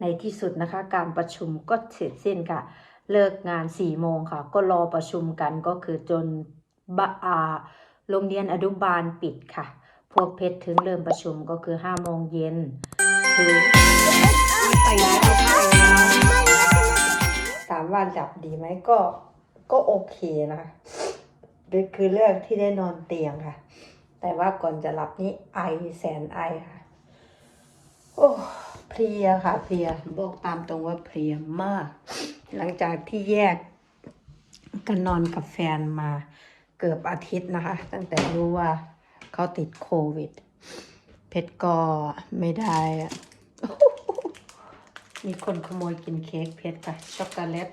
ในที่สุดนะคะการประชุมก็เสร็จสิ้นค่ะ เลิกงาน4ี่โมงค่ะ ก็รอประชุมกันก็คือจนบะอาโรงเรียนอนุบาลปิดค่ะ พวกเพชรถึงเริ่มประชุมก็คือ5้าโมงเย็นคือถามว่าหลับดีไหมก็ก็โอเคนะคะคือเรื่องที่ได้นอนเตียงค่ะ แต่ว่าก่อนจะหลับนี่ไอแสนไอค่ะ โอ้ ลียค่ะเพลียบอกตามตรงว่าเพลียมาก หลังจากที่แยกกันนอนกับแฟนมาเกือบอาทิตย์นะคะ ตั้งแต่รู้ว่าเขาติดโควิด เพชรก็ไม่ได้มีคนขโมยกินเค้กเพชรค่ะช็อกโกแลต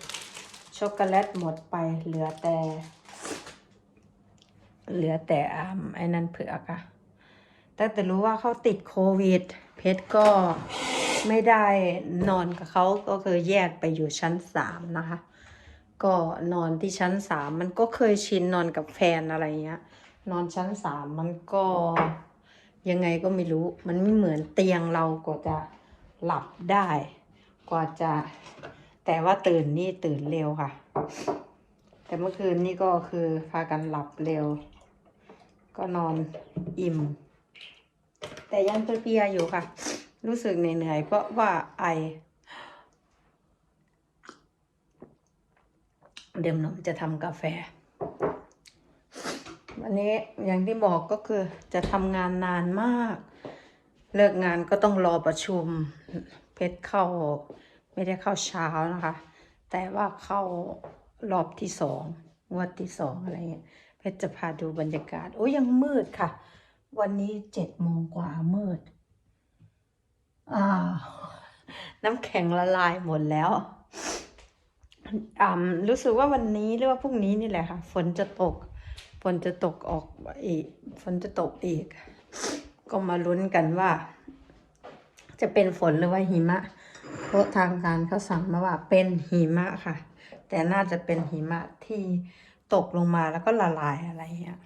ช็อกโกแลตหมดไปเหลือแต่ เหลือแต่อ่าไอ้นั่นเผือกอะตั้งแต่รู้ว่าเขาติดโควิด เพชรก็ ไม่ได้นอนกับเขาก็คือแยกไปอยู่ชั้นสามนะคะ ก็นอนที่ชั้นสามมันก็เคยชินนอนกับแฟนอะไรเงี้ย นอนชั้นสามมันก็ยังไงก็ไม่รู้ มันไม่เหมือนเตียงเรากว่าจะหลับได้ กว่าจะ แต่ว่าตื่นนี่ตื่นเร็วค่ะ แต่เมื่อคืนนี่ก็คือพากันหลับเร็ว ก็นอนอิ่ม แต่ยังเพลียอยู่ค่ะ รู้สึกเหนื่อยเพราะว่าไอ เดี๋ยวหนมจะทำกาแฟ วันนี้อย่างที่บอกก็คือจะทำงานนานมาก เลิกงานก็ต้องรอประชุม เพชรเข้า ไม่ได้เข้าเช้านะคะ แต่ว่าเข้ารอบที่สองงวดที่สองอะไรเงี้ยเพชรจะพาดูบรรยากาศ โอ้ยังมืดค่ะ วันนี้เจ็ดโมงกว่ามืด อ่าน้ำแข็งละลายหมดแล้วอ่ารู้สึกว่าวันนี้หรือว่าพรุ่งนี้นี่แหละค่ะ ฝนจะตก ฝนจะตกออกอีก ฝนจะตกอีก ก็มาลุ้นกันว่า จะเป็นฝนหรือว่าหิมะ เพราะทางการเขาสั่งมาว่าเป็นหิมะค่ะ แต่น่าจะเป็นหิมะที่ตกลงมาแล้วก็ละลายอะไรอย่างเงี้ย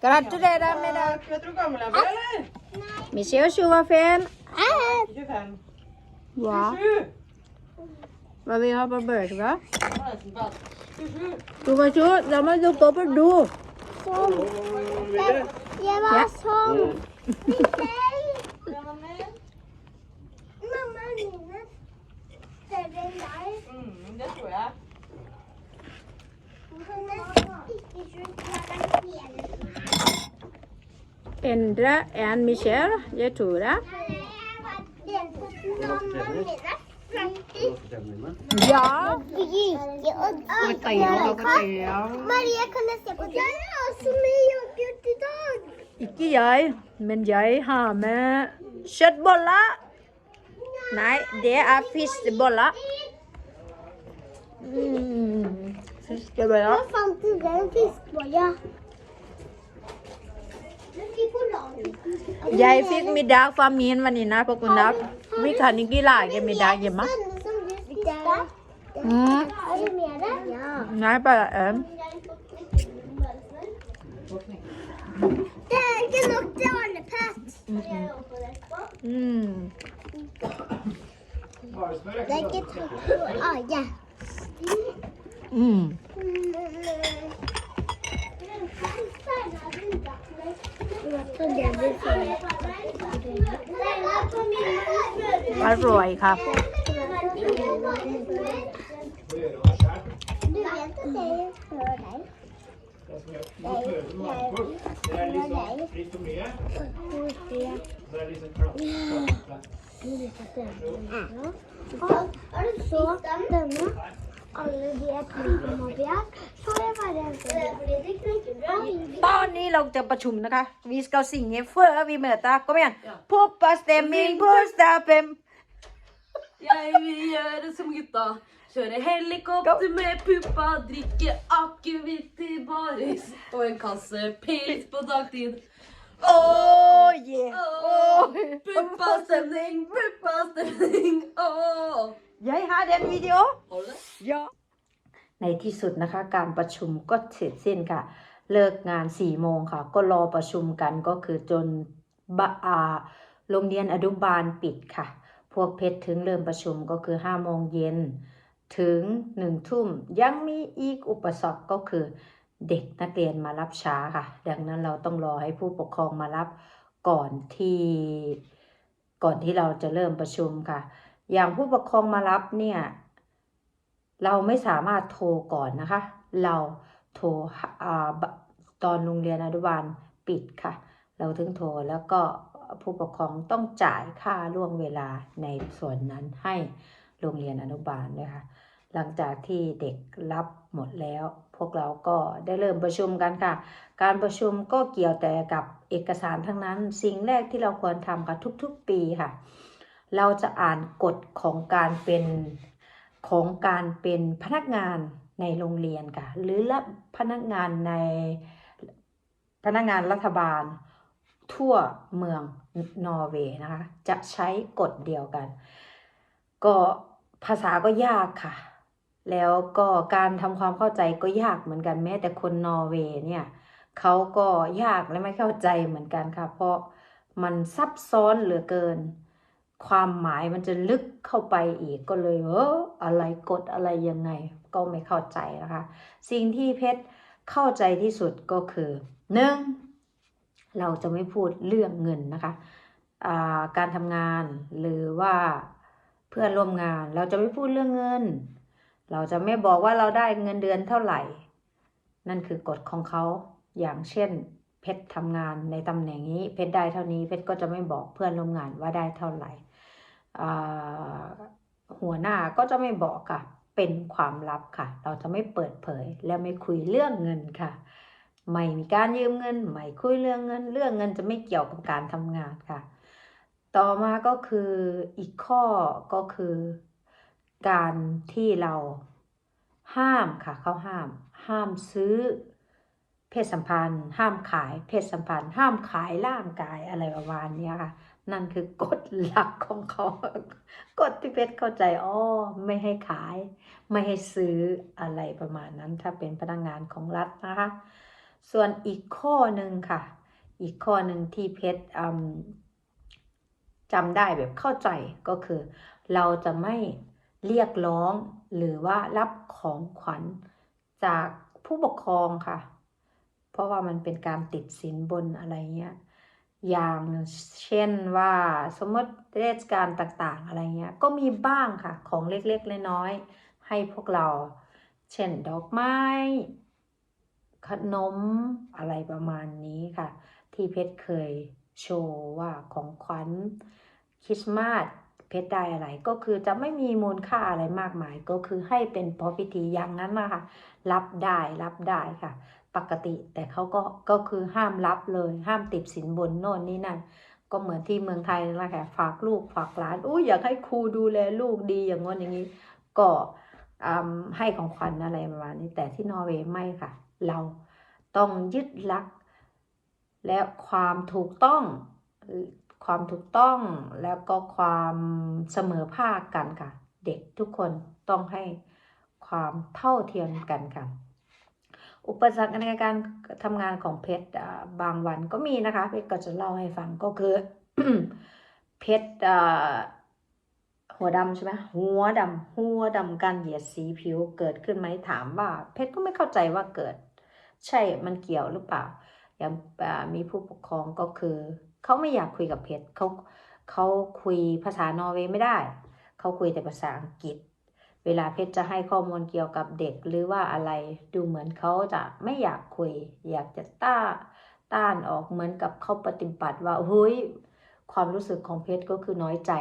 Karat today, Ram Neda. Miss your shoe of him. Wow. But we have a bird, right? Tu vas sur, la main de papa var Det tror. Endre and Michelle, de to der. Ja. Maria, kan jeg se på det? Jeg er også med yoghurt i dag. Ikke jeg, men jeg har med kjøttboller. Nei, det er fisteboller Mm. Fiskeboller. Hva fant du den fiskebolla? Jeg fikk middag fra min venninne på grunn av vi kan ikke lage middag hjemme. Sånne som du spiste. Mm. Er det mer? Ja. Nei, bare en. Det er ikke nok til alle pet. Mm. Det er ikke takk for alle. Mm. Det อร่อยค่ะ Du vet at jeg hører deg. Det er liksom litt for อร่อยครับ Så denne. alle de jeg tror må bli her, så er jeg bare en sånn. ตอนนี้เราจะประชุมนะคะ vi skal synge før vi møter kom igjen Poppastemning på Stapem Jeg vil gjøre som gutta. Kjøre helikopter med puppa, drikke akevitt til baris og en kasse pils på dagtid. oh yeah Åh, Puppastemning, puppastemning, åh. Jeg har den video Har du det? ja ในที่สุดนะคะ การประชุมก็เสร็จสิ้นค่ะ เลิกงาน4ี่โมงค่ะ ก็รอประชุมกันก็คือจนบะอาโรงเรียนอนุบาลปิดค่ะ พวกเพชรถึงเริ่มประชุมก็คือ5้าโมงเย็นถึงหนึ่งทุ่มยังมีอีกอุปสรรคก็คือเด็กนักเรียนมารับช้าค่ะ ดังนั้นเราต้องรอให้ผู้ปกครองมารับก่อนที่ก่อนที่เราจะเริ่มประชุมค่ะ อย่างผู้ปกครองมารับเนี่ย เราไม่สามารถโทรก่อนนะคะ เราโทรอตอนโรงเรียนอนุบาลปิดค่ะ เราถึงโทรแล้วก็ผู้ปกครองต้องจ่ายค่าล่วงเวลาในส่วนนั้นให้โรงเรียนอนุบาลด้วยค่ะ หลังจากที่เด็กรับหมดแล้ว พวกเราก็ได้เริ่มประชุมกันค่ะ การประชุมก็เกี่ยวแต่กับเอกสารทั้งนั้น สิ่งแรกที่เราควรทำค่ะทุกๆปีค่ะ เราจะอ่านกฎของการเป็นของการเป็นพนักงานในโรงเรียนค่ะ หรือละพนักงานในพนักงานรัฐบาล ทั่วเมืองนอร์เวย์นะคะ จะใช้กฎเดียวกัน ก็ภาษาก็ยากค่ะ แล้วก็การทำความเข้าใจก็ยากเหมือนกันแม้แต่คนนอร์เวย์เนี่ยเขาก็ยากและไม่เข้าใจเหมือนกันค่ะ เพราะมันซับซ้อนเหลือเกิน ความหมายมันจะลึกเข้าไปอีกก็เลยเอออะไรกฎอะไรยังไง ก็ไม่เข้าใจนะคะ สิ่งที่เพชรเข้าใจที่สุดก็คือหนึ่งเราจะไม่พูดเรื่องเงินนะคะาการทำงานหรือว่าเพื่อนร่วมงาน เราจะไม่พูดเรื่องเงิน เราจะไม่บอกว่าเราได้เงินเดือนเท่าไหร่ นั่นคือกฎของเขาอย่างเช่นเพชรทำงานในตำแหน่งนี้เพชรได้เท่านี้เพชรก็จะไม่บอกเพื่อนร่วมงานว่าได้เท่าไหร่ หัวหน้าก็จะไม่บอกค่ะ เป็นความลับค่ะ เราจะไม่เปิดเผย และไม่คุยเรื่องเงินค่ะ ไม่มีการยืมเงิน ไม่คุยเรื่องเงิน เรื่องเงินจะไม่เกี่ยวกับการทำงานค่ะ ต่อมาก็คืออีกข้อก็คือ การที่เราห้ามค่ะเขาห้าม ห้ามซื้อ เพศสัมพันธ์ ห้ามขาย เพศสัมพันธ์ ห้ามขายร่างกายอะไรประมาณนี้ค่ะ นั่นคือกฎหลักของเขากฎที่เพชรเข้าใจอ๋อไม่ให้ขาย ไม่ให้ซื้ออะไรประมาณนั้น ถ้าเป็นพนักงานของรัฐนะคะ ส่วนอีกข้อหนึ่งค่ะ อีกข้อหนึ่งที่เพชรจำได้แบบเข้าใจก็คือ เราจะไม่เรียกร้องหรือว่ารับของขวัญจากผู้ปกครองค่ะ เพราะว่ามันเป็นการติดสินบนอะไรเงี้ย อย่างเช่นว่าสมมติเทศกาลต่างๆ อะไรเงี้ยก็มีบ้างค่ะของเล็กๆน้อยๆให้พวกเรา เช่นดอกไม้ ขนมอะไรประมาณนี้ค่ะ ที่เพชรเคยโชว์ว่าของขวัญคริสต์มาสเพชรได้อะไรก็คือจะไม่มีมูลค่าอะไรมากมาย ก็คือให้เป็นพอพิธีอย่างนั้นนะคะรับได้รับได้ค่ะ ปกติ แต่เขาก็ก็คือห้ามรับเลย ห้ามติดสินบนโน่นนี่นั่นก็เหมือนที่เมืองไทยนั่นแหละค่ะฝากลูกฝากหลานอุ้ยอยากให้ครูดูแลลูกดีอย่างงี้นอย่างนี้ ก็ให้ของขวัญอะไรประมาณนี้แต่ที่นอร์เวย์ไม่ค่ะ เราต้องยึดหลัก และความถูกต้องความถูกต้องแล้วก็ความเสมอภาคกันค่ะ เด็กทุกคนต้องให้ความเท่าเทียมกันค่ะ อุปสรรคในการทำงานของเพชรบางวันก็มีนะคะ เพชรก็จะเล่าให้ฟังก็คือ เพชรหัวดำใช่ไหมหัวดำหัวดำการเหยียดสีผิวเกิดขึ้นไหมถามว่า เพชรก็ไม่เข้าใจว่าเกิด ใช่มันเกี่ยวหรือเปล่า อย่างมีผู้ปกครองก็คือ เขาไม่อยากคุยกับเพชรเขาเขาคุยภาษานอร์เวย์ไม่ได้ เขาคุยแต่ภาษาอังกฤษ เวลาเพชรจะให้ข้อมูลเกี่ยวกับเด็กหรือว่าอะไร ดูเหมือนเขาจะไม่อยากคุย อยากจะต้าต้านออกเหมือนกับเขาปฏิบัติว่าเฮ้ยความรู้สึกของเพชรก็คือน้อยใจ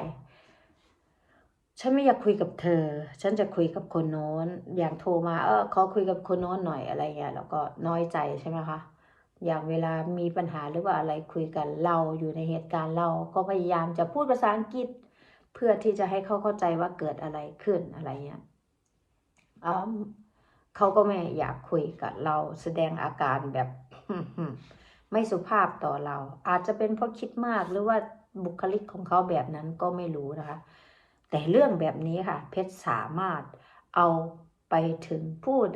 ฉันไม่อยากคุยกับเธอ ฉันจะคุยกับคนโน้น อย่างโทรมาเออขอคุยกับคนโน้นหน่อยอะไรเงี้ยแล้วก็น้อยใจใช่ไหมคะอย่างเวลามีปัญหาหรือว่าอะไรคุยกันเราอยู่ในเหตุการณ์เราก็พยายามจะพูดภาษาอังกฤษ เพื่อที่จะให้เขาเข้าใจว่าเกิดอะไรขึ้นอะไรเงี้ยเขาก็ไม่อยากคุยกับเราแสดงอาการแบบไม่สุภาพต่อเรา อาจจะเป็นเพราะคิดมากหรือว่าบุคลิกของเขาแบบนั้นก็ไม่รู้นะคะ แต่เรื่องแบบนี้ค่ะ เพชรสามารถเอาไปถึงพูด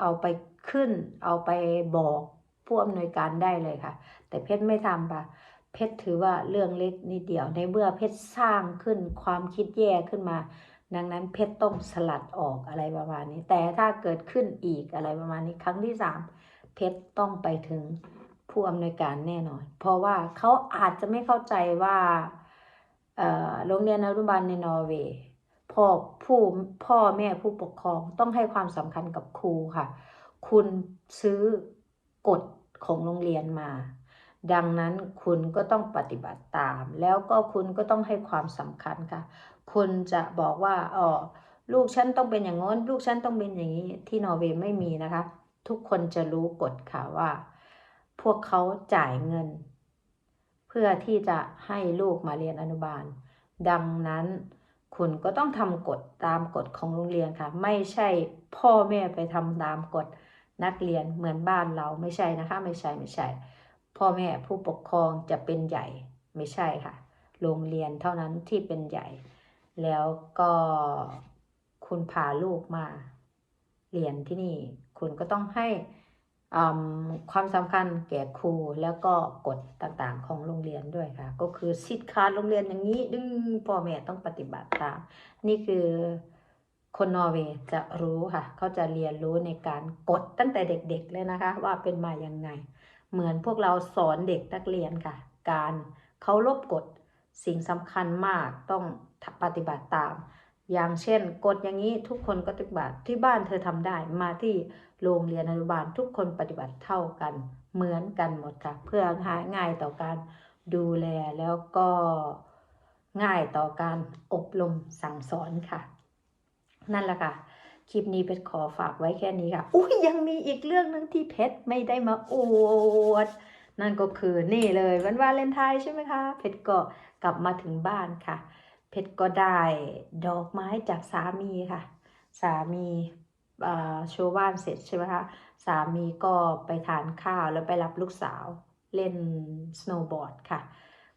เอาไปขึ้น เอาไปบอกผู้อำนวยการได้เลยค่ะ แต่เพชรไม่ทำค่ะ เพชรถือว่าเรื่องเล็กนิดเดียว ในเมื่อเพชรสร้างขึ้นความคิดแย่ขึ้นมา ดังนั้นเพชรต้องสลัดออกอะไรประมาณนี้ แต่ถ้าเกิดขึ้นอีกอะไรประมาณนี้ ครั้งที่สามเพชรต้องไปถึงผู้อำนวยการแน่นอน เพราะว่าเขาอาจจะไม่เข้าใจว่าโรงเรียนอนุบาลในนอร์เวย์พ่อผู้พ่อแม่ผู้ปกครองต้องให้ความสำคัญกับครูค่ะ คุณซื้อกฎของโรงเรียนมา ดังนั้นคุณก็ต้องปฏิบัติตาม แล้วก็คุณก็ต้องให้ความสำคัญค่ะ คุณจะบอกว่าอ๋อลูกฉันต้องเป็นอย่างง้น ลูกฉันต้องเป็นอย่างนี้ที่นอร์เวย์ไม่มีนะคะ ทุกคนจะรู้กฎค่ะว่า พวกเขาจ่ายเงิน เพื่อที่จะให้ลูกมาเรียนอนุบาล ดังนั้นคุณก็ต้องทำกฎตามกฎของโรงเรียนค่ะ ไม่ใช่พ่อแม่ไปทำตามกฎนักเรียนเหมือนบ้านเราไม่ใช่นะคะ ไม่ใช่ไม่ใช่ พ่อแม่ผู้ปกครองจะเป็นใหญ่ไม่ใช่ค่ะ โรงเรียนเท่านั้นที่เป็นใหญ่ แล้วก็คุณพาลูกมาเรียนที่นี่ คุณก็ต้องให้ความสำคัญแก่ครูแล้วก็กฎต่างๆของโรงเรียนด้วยค่ะ ก็คือสิทธิ์ขาดโรงเรียนอย่างนี้ดึงพ่อแม่ต้องปฏิบัติตาม นี่คือคนนอร์เวย์จะรู้ค่ะ เขาจะเรียนรู้ในการกฎตั้งแต่เด็กๆเลยนะคะ ว่าเป็นมาอย่างไง เหมือนพวกเราสอนเด็กนักเรียนค่ะ การเคารพกฎสิ่งสำคัญมากต้องปฏิบัติตาม อย่างเช่นกฎอย่างนี้ทุกคนก็ปฏิบัติที่บ้านเธอทำได้มาที่โรงเรียนอนุบาลทุกคนปฏิบัติเท่ากัน เหมือนกันหมดค่ะ เพื่อหาง่ายต่อการดูแลแล้วก็ง่ายต่อการอบรมสั่งสอนค่ะ นั่นแหละค่ะ คลิปนี้เพชรขอฝากไว้แค่นี้ค่ะ อุ้ยยังมีอีกเรื่องหนึงที่เพชรไม่ได้มาอวด นั่นก็คือนี่เลยวันวาเลนไทน์ใช่ไหมคะ เพชรก็กลับมาถึงบ้านค่ะ เพชรก็ได้ดอกไม้จากสามีค่ะ สามีเอ่อโชว์บ้านเสร็จใช่ไหมคะ สามีก็ไปทานข้าวแล้วไปรับลูกสาวเล่นสโนว์บอร์ดค่ะ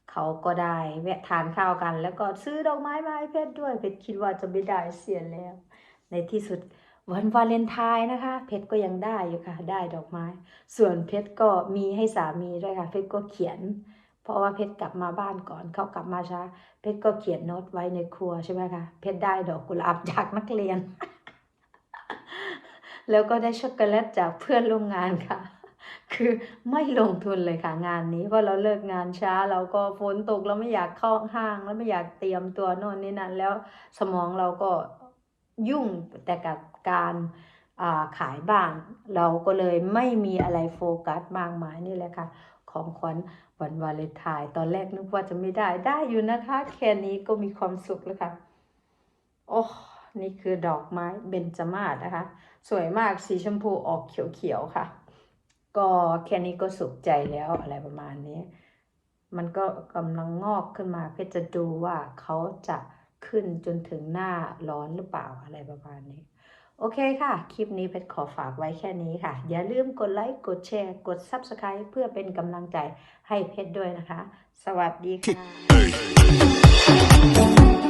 เขาก็ได้แวะทานข้าวกัน แล้วก็ซื้อดอกไม้มาให้เพชรด้วย เพชรคิดว่าจะไม่ได้เสียแล้ว ในที่สุดวันวาเลนไทน์นะคะ เพชรก็ยังได้อยู่ค่ะ ได้ดอกไม้ ส่วนเพชรก็มีให้สามีด้วยค่ะ เพชรก็เขียน เพราะว่าเพชรกลับมาบ้านก่อนเขากลับมาช้า เพชรก็เขียนโน้ตไว้ในครัวใช่ไหมคะ เพชรได้ดอกกุหลาบจากนักเรียน แล้วก็ได้ช็อกโกแลตจากเพื่อนร่วมงานค่ะ คือไม่ลงทุนเลยค่ะงานนี้ เพราะเราเลิกงานช้า เราก็ฝนตกเราไม่อยากเข้าห้าง แล้วไม่อยากเตรียมตัวโน่นนี่นั่นแล้วสมองเราก็ ยุ่งแต่กับการาขายบ้านเราก็เลยไม่มีอะไรโฟกัสมากมายนี่แหละค่ะ ของขวัญวันวาเลนไทน์ตอนแรกนึกว่าจะไม่ได้ได้อยู่นะคะ แค่นี้ก็มีความสุขแล้วค่ะ โอ้นี่คือดอกไม้เบญจมาศนะคะ สวยมากสีชมพูออกเขียวๆค่ะ ก็แค่นี้ก็สุขใจแล้วอะไรประมาณนี้ มันก็กำลังงอกขึ้นมาเพชรจะดูว่าเขาจะ ขึ้นจนถึงหน้าร้อนหรือเปล่าอะไรประมาณนี้ โอเคค่ะ คลิปนี้เพชรขอฝากไว้แค่นี้ค่ะ อย่าลืมกดไลค์ กดแชร์ กด Subscribe เพื่อเป็นกำลังใจให้เพชรด้วยนะคะ สวัสดีค่ะ